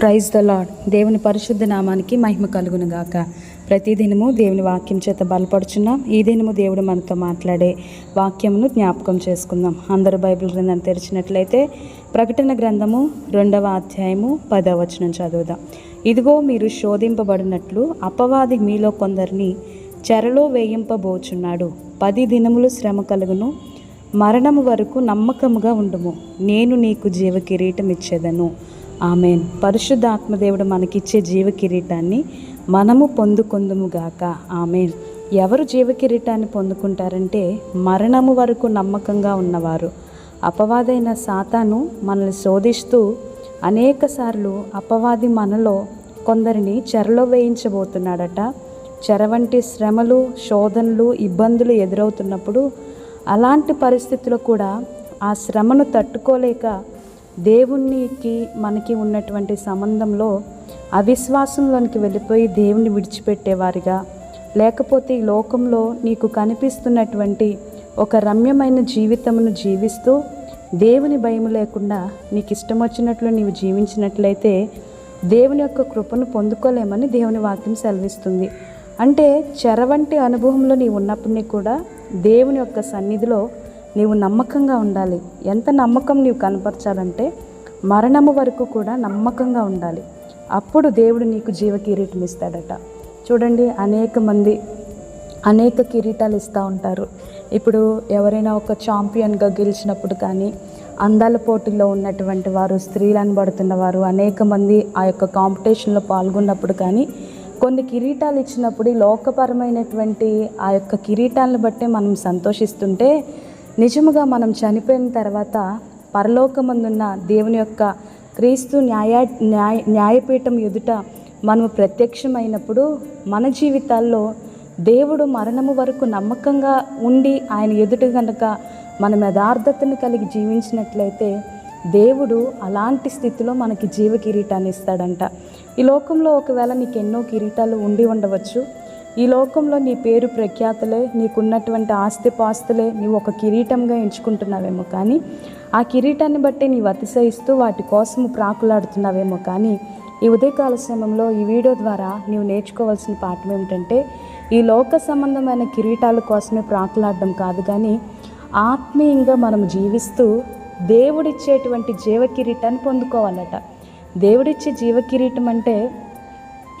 Praise the lord దేవుని పరిశుద్ధ నామానికి మహిమ కలుగును గాక ప్రతిదినము దేవుని వాక్యం చేత బలపడుచున్నాం. ఈ దినము దేవుడు మనతో మాట్లాడే వాక్యమును జ్ఞాపకం చేసుకుందాం. అందరూ బైబిల్ గ్రంథాన్ని తెరిచినట్లయితే ప్రకటన గ్రంథము రెండవ అధ్యాయము పదవ వచనం చదువుదాం. ఇదిగో మీరు శోధింపబడినట్లు అపవాది మీలో కొందరిని చెరలో వేయింపబోచున్నాడు. పది దినములు శ్రమ కలుగును. మరణము వరకు నమ్మకముగా ఉండుము. నేను నీకు జీవ కిరీటం ఇచ్చేదను. ఆమెన్. పరిశుద్ధాత్మదేవుడు మనకిచ్చే జీవ కిరీటాన్ని మనము పొందుకుందుముగాక. ఆమెన్. ఎవరు జీవ కిరీటాన్ని పొందుకుంటారంటే మరణము వరకు నమ్మకంగా ఉన్నవారు. అపవాదైన సాతాను మనల్ని శోధిస్తూ అనేకసార్లు అపవాది మనలో కొందరిని చెరలో వేయించబోతున్నాడట. చెర వంటి శ్రమలు శోధనలు ఇబ్బందులు ఎదురవుతున్నప్పుడు అలాంటి పరిస్థితుల్లో కూడా ఆ శ్రమను తట్టుకోలేక దేవునికి మనకి ఉన్నటువంటి సంబంధంలో అవిశ్వాసంలోనికి వెళ్ళిపోయి దేవుని విడిచిపెట్టేవారిగా. లేకపోతే ఈ లోకంలో నీకు కనిపిస్తున్నటువంటి ఒక రమ్యమైన జీవితమును జీవిస్తూ దేవుని భయం లేకుండా నీకు ఇష్టం వచ్చినట్లు నీవు జీవించినట్లయితే దేవుని యొక్క కృపను పొందుకోలేమని దేవుని వాక్యం సెలవిస్తుంది. అంటే చెరవంటి అనుభవంలో నీవు ఉన్నప్పటినీ కూడా దేవుని యొక్క సన్నిధిలో నీవు నమ్మకంగా ఉండాలి. ఎంత నమ్మకం నీవు కనపరచాలంటే మరణము వరకు కూడా నమ్మకంగా ఉండాలి. అప్పుడు దేవుడు నీకు జీవ కిరీటం ఇస్తాడట. చూడండి అనేక మంది అనేక కిరీటాలు ఇస్తూ ఉంటారు. ఇప్పుడు ఎవరైనా ఒక ఛాంపియన్గా గెలిచినప్పుడు కానీ అందాల పోటీల్లో ఉన్నటువంటి వారు స్త్రీలను పడుతున్న వారు అనేక మంది ఆ యొక్క కాంపిటీషన్లో పాల్గొన్నప్పుడు కానీ కొన్ని కిరీటాలు ఇచ్చినప్పుడు లోకపరమైనటువంటి ఆ యొక్క కిరీటాలను బట్టే మనం సంతోషిస్తుంటే నిజముగా మనం చనిపోయిన తర్వాత పరలోకమందున్న దేవుని యొక్క క్రీస్తు న్యాయ న్యాయ న్యాయపీఠం ఎదుట మనము ప్రత్యక్షమైనప్పుడు మన జీవితాల్లో దేవుడు మరణము వరకు నమ్మకంగా ఉండి ఆయన ఎదుట కనుక మనం యథార్థతను కలిగి జీవించినట్లయితే దేవుడు అలాంటి స్థితిలో మనకి జీవ కిరీటాన్ని ఇస్తాడంట. ఈ లోకంలో ఒకవేళ నీకు ఎన్నో కిరీటాలు ఉండి ఉండవచ్చు. ఈ లోకంలో నీ పేరు ప్రఖ్యాతులే నీకున్నటువంటి ఆస్తిపాస్తులే నీవు ఒక కిరీటంగా ఎంచుకుంటున్నావేమో కానీ ఆ కిరీటాన్ని బట్టి నీవు అతిశయిస్తూ వాటి కోసము ప్రాకులాడుతున్నావేమో కానీ ఈ ఉదయకాల సమయంలో ఈ వీడియో ద్వారా నీవు నేర్చుకోవాల్సిన పాఠం ఏమిటంటే ఈ లోక సంబంధమైన కిరీటాల కోసమే ప్రాకులాడడం కాదు కానీ ఆత్మీయంగా మనం జీవిస్తూ దేవుడిచ్చేటువంటి జీవ కిరీటాన్ని పొందుకోవాలట. దేవుడిచ్చే జీవ కిరీటం అంటే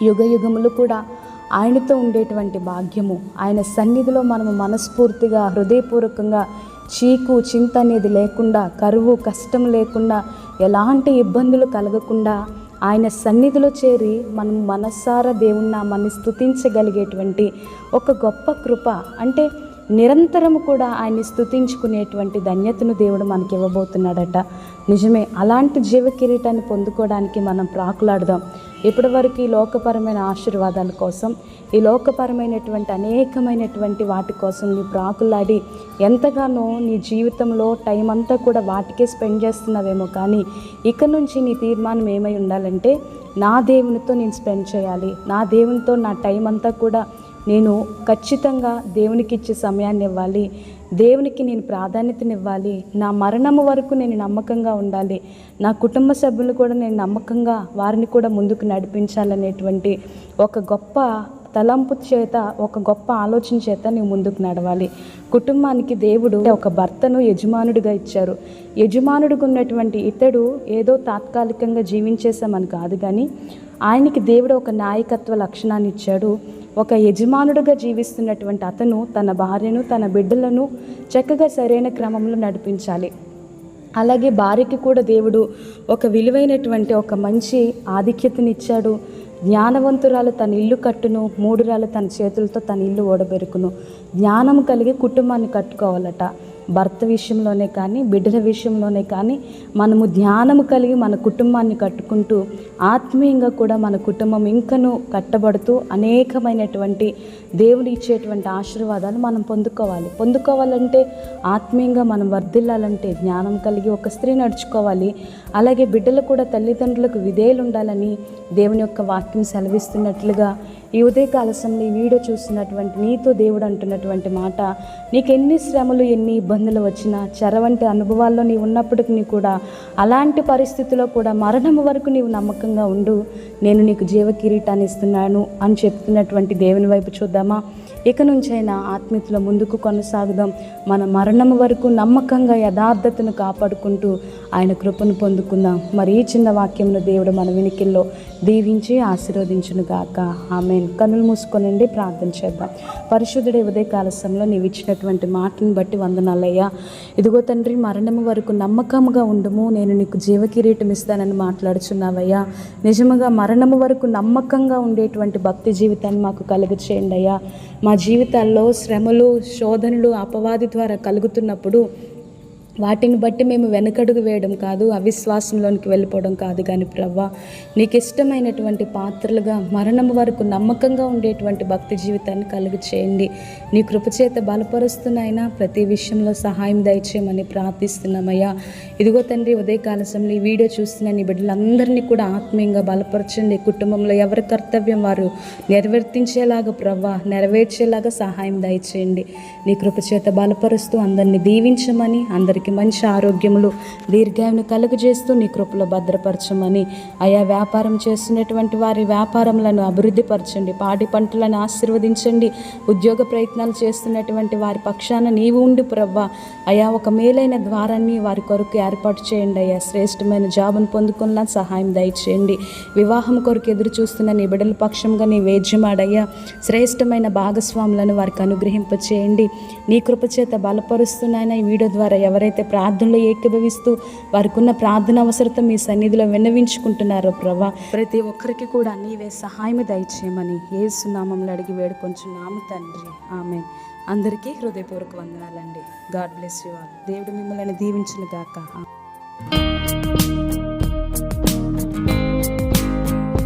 యుగ యుగములు కూడా ఆయనతో ఉండేటువంటి భాగ్యము. ఆయన సన్నిధిలో మనము మనస్ఫూర్తిగా హృదయపూర్వకంగా చీకు చింత అనేది లేకుండా కరువు కష్టం లేకుండా ఎలాంటి ఇబ్బందులు కలగకుండా ఆయన సన్నిధిలో చేరి మనం మనస్సారా దేవుణ్ణి మనం స్థుతించగలిగేటువంటి ఒక గొప్ప కృప. అంటే నిరంతరము కూడా ఆయన్ని స్థుతించుకునేటువంటి ధన్యతను దేవుడు మనకి ఇవ్వబోతున్నాడట. నిజమే అలాంటి జీవ కిరీటాన్ని పొందుకోవడానికి మనం ప్రాకులాడదాం. ఇప్పటివరకు ఈ లోకపరమైన ఆశీర్వాదాల కోసం ఈ లోకపరమైనటువంటి అనేకమైనటువంటి వాటి కోసం నీ ప్రాకులాడి ఎంతగానో నీ జీవితంలో టైం అంతా కూడా వాటికే స్పెండ్ చేస్తున్నావేమో కానీ ఇక నుంచి నీ తీర్మానం ఏమై ఉండాలంటే నా దేవునితో నేను స్పెండ్ చేయాలి. నా దేవునితో నా టైం అంతా కూడా నేను ఖచ్చితంగా దేవునికి ఇచ్చే సమయాన్ని ఇవ్వాలి. దేవునికి నేను ప్రాధాన్యతనివ్వాలి. నా మరణము వరకు నేను నమ్మకంగా ఉండాలి. నా కుటుంబ సభ్యులు కూడా నేను నమ్మకంగా వారిని కూడా ముందుకు నడిపించాలనేటువంటి ఒక గొప్ప తలంపు చేత ఒక గొప్ప ఆలోచన చేత నీవు ముందుకు నడవాలి. కుటుంబానికి దేవుడు ఒక భర్తను యజమానుడిగా ఇచ్చారు. యజమానుడిగా ఉన్నటువంటి ఇతడు ఏదో తాత్కాలికంగా జీవించేసామని కాదు కానీ ఆయనకి దేవుడు ఒక నాయకత్వ లక్షణాన్ని ఇచ్చాడు. ఒక యజమానుడుగా జీవిస్తున్నటువంటి అతను తన భార్యను తన బిడ్డలను చక్కగా సరైన క్రమంలో నడిపించాలి. అలాగే భార్యకి కూడా దేవుడు ఒక విలువైనటువంటి ఒక మంచి ఆధిక్యతనిచ్చాడు. జ్ఞానవంతురాలు తన ఇల్లు కట్టును మూడురాలు తన చేతులతో తన ఇల్లు ఓడబెరుకును. జ్ఞానం కలిగి కుటుంబాన్ని కట్టుకోవాలట. భర్త విషయంలోనే కానీ బిడ్డల విషయంలోనే కానీ మనము ధ్యానము కలిగి మన కుటుంబాన్ని కట్టుకుంటూ ఆత్మీయంగా కూడా మన కుటుంబం ఇంకను కట్టబడుతూ అనేకమైనటువంటి దేవుని ఇచ్చేటువంటి ఆశీర్వాదాలు మనం పొందుకోవాలి. పొందుకోవాలంటే ఆత్మీయంగా మనం వర్ధిల్లాలంటే జ్ఞానం కలిగి ఒక స్త్రీ నడుచుకోవాలి. అలాగే బిడ్డలు కూడా తల్లిదండ్రులకు విధేయులు ఉండాలని దేవుని యొక్క వాక్యం సెలవిస్తున్నట్లుగా ఈ ఉదయకాల సమయంలో ఈ వీడియో చూస్తున్నటువంటి నీతో దేవుడు అంటున్నటువంటి మాట నీకు ఎన్ని శ్రమలు ఎన్ని ఇబ్బందులు వచ్చినా చెరవంటి అనుభవాల్లో నీవు ఉన్నప్పటికీ కూడా అలాంటి పరిస్థితిలో కూడా మరణం వరకు నీవు నమ్మకంగా ఉండు. నేను నీకు జీవ కిరీటాన్ని ఇస్తున్నాను అని చెప్తున్నటువంటి దేవుని వైపు చూద్దామా? ఇక నుంచైనా ఆత్మీయతలో ముందుకు కొనసాగుదాం. మన మరణం వరకు నమ్మకంగా యథార్థతను కాపాడుకుంటూ ఆయన కృపను పొందుకుందాం. మరి ఈ చిన్న వాక్యమును దేవుడు మన వినికిల్లో దీవించి ఆశీర్వదించును గాక. ఆమె కనులు మూసుకొనండి. ప్రార్థన చేద్దాం. పరిశుద్ధుడే ఉదయ కాలశంలో నీవు ఇచ్చినటువంటి మాటను బట్టి వందనాలయ్యా. ఇదిగో తండ్రి మరణము వరకు నమ్మకముగా ఉండుము. నేను నీకు జీవకిరీటం ఇస్తానని మాట్లాడుచున్నావయ్యా. నిజముగా మరణము వరకు నమ్మకంగా ఉండేటువంటి భక్తి జీవితాన్ని మాకు కలుగ చేయండి అయ్యా. మా జీవితాల్లో శ్రమలు శోధనలు అపవాది ద్వారా కలుగుతున్నప్పుడు వాటిని బట్టి మేము వెనకడుగు వేయడం కాదు అవిశ్వాసంలోనికి వెళ్ళిపోవడం కాదు కానీ ప్రవ్వా నీకు ఇష్టమైనటువంటి పాత్రలుగా మరణం వరకు నమ్మకంగా ఉండేటువంటి భక్తి జీవితాన్ని కలుగు చేయండి. నీ కృపచేత బలపరుస్తున్నాయినా ప్రతి విషయంలో సహాయం దయచేయమని ప్రార్థిస్తున్నామయ్యా. ఇదిగో తండ్రి ఉదయకాల సమయంలో ఈ వీడియో చూస్తున్న నీ బిడ్డలందరినీ కూడా ఆత్మీయంగా బలపరచండి. కుటుంబంలో ఎవరి కర్తవ్యం వారు నెరవేర్తించేలాగా ప్రవ్వా నెరవేర్చేలాగా సహాయం దయచేయండి. నీ కృపచేత బలపరుస్తూ అందరినీ దీవించమని అందరికీ మంచి ఆరోగ్యములు దీర్ఘాయువును కలుగజేస్తూ నీ కృపలో భద్రపరచమని. ఆయా వ్యాపారం చేస్తున్నటువంటి వారి వ్యాపారములను అభివృద్ధిపరచండి పాడి పంటలను ఆశీర్వదించండి. ఉద్యోగ ప్రయత్నాలు చేస్తున్నటువంటి వారి పక్షాన నీవు ఉండి ప్రవ్వా అయా ఒక మేలైన ద్వారాన్ని వారి కొరకు ఏర్పాటు చేయండి అయ్యా. శ్రేష్టమైన జాబును పొందుకున్న సహాయం దయచేయండి. వివాహం కొరకు ఎదురు చూస్తున్న నీ బిడ్డల పక్షంగా నీ వేద్యమాడయ్యా. శ్రేష్టమైన భాగస్వాములను వారికి అనుగ్రహింపచేయండి. నీ కృపచేత బలపరుస్తున్నాయన ఈ వీడియో ద్వారా ఎవరైతే ప్రార్థనలో ఏకీభవిస్తూ వారికి ఉన్న ప్రార్థన అవసరత మీ సన్నిధిలో విన్నవించుకుంటున్నారో ప్రభా ప్రతి ఒక్కరికి కూడా నీవే సహాయం దయచేయమని ఏ సునామంలో అడిగి వేడుకొంచున్నాము తండ్రి. ఆమె అందరికీ హృదయపూర్వక వందనాలండి. God bless you all. దేవుడు మిమ్మల్ని దీవించిన గాక.